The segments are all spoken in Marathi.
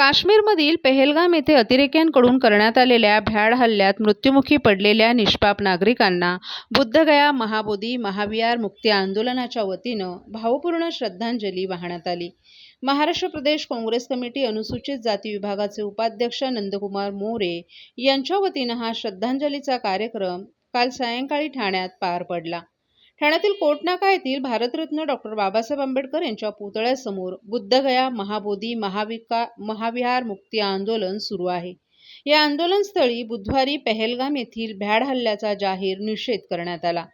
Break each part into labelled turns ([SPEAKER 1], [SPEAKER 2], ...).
[SPEAKER 1] काश्मीरमधील पेहेलगाम येथे अतिरेक्यांकडून करण्यात आलेल्या भ्याड हल्ल्यात मृत्युमुखी पडलेल्या निष्पाप नागरिकांना बुद्धगया महाबोधी महाविहार मुक्ती आंदोलनाच्या वतीनं भावपूर्ण श्रद्धांजली वाहण्यात आली. महाराष्ट्र प्रदेश काँग्रेस कमिटी अनुसूचित जाती विभागाचे उपाध्यक्ष नंदकुमार मोरे यांच्या वतीनं हा श्रद्धांजलीचा कार्यक्रम काल सायंकाळी ठाण्यात पार पडला. ठाण्यातील कोटनाका येथील भारतरत्न डॉक्टर बाबासाहेब आंबेडकर यांच्या पुतळ्यासमोर बुद्धगया महाबोधी महाविका महाविहार मुक्ती आंदोलन सुरू आहे. या आंदोलनस्थळी बुधवारी पहलगाम येथील भ्याड हल्ल्याचा जाहीर निषेध करण्यात आला.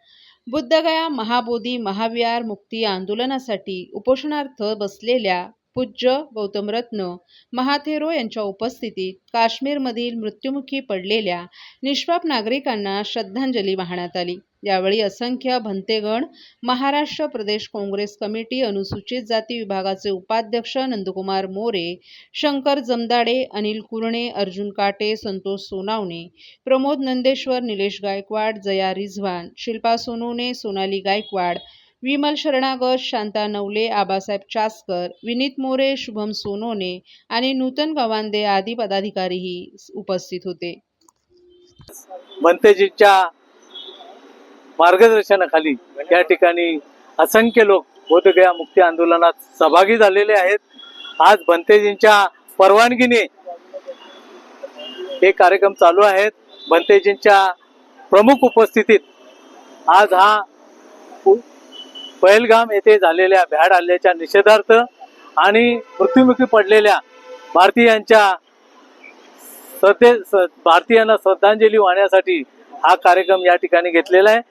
[SPEAKER 1] बुद्धगया महाबोधी महाविहार मुक्ती आंदोलनासाठी उपोषणार्थ बसलेल्या पूज्य गौतमरत्न महाथेरो यांच्या उपस्थितीत काश्मीरमधील मृत्युमुखी पडलेल्या निष्पाप नागरिकांना श्रद्धांजली वाहण्यात आली. यावेळी असंख्य भंतेगण महाराष्ट्र प्रदेश काँग्रेस कमिटी अनुसूचित जाती विभागाचे उपाध्यक्ष नंदकुमार मोरे शंकर जमदाडे अनिल कुरणे अर्जुन काटे संतोष सोनावणे प्रमोद नंदेश्वर निलेश गायकवाड जया रिझवान शिल्पा सोनवणे सोनाली गायकवाड विमल शरणागत शांता नवले आबासाहेब चासकर विनीत मोरे शुभम सोनोने आणि नूतन गवांदे आदी पदाधिकारीही उपस्थित होते.
[SPEAKER 2] मंतेजीच्या मार्गदर्शनाखाली या ठिकाणी असंख्य लोक बोधगया मुक्ती आंदोलनात सहभागी झालेले आहेत. आज भंतेजींच्या परवानगीने हे कार्यक्रम चालू आहेत. भंतेजींच्या प्रमुख उपस्थितीत आज हा पहलगाम येथे झालेल्या भ्याड हल्ल्याच्या निषेधार्थ आणि मृत्युमुखी पडलेल्या भारतीयांच्या श्रद्धे स- भारतीयांना श्रद्धांजली वाहण्यासाठी हा कार्यक्रम या ठिकाणी घेतलेला आहे.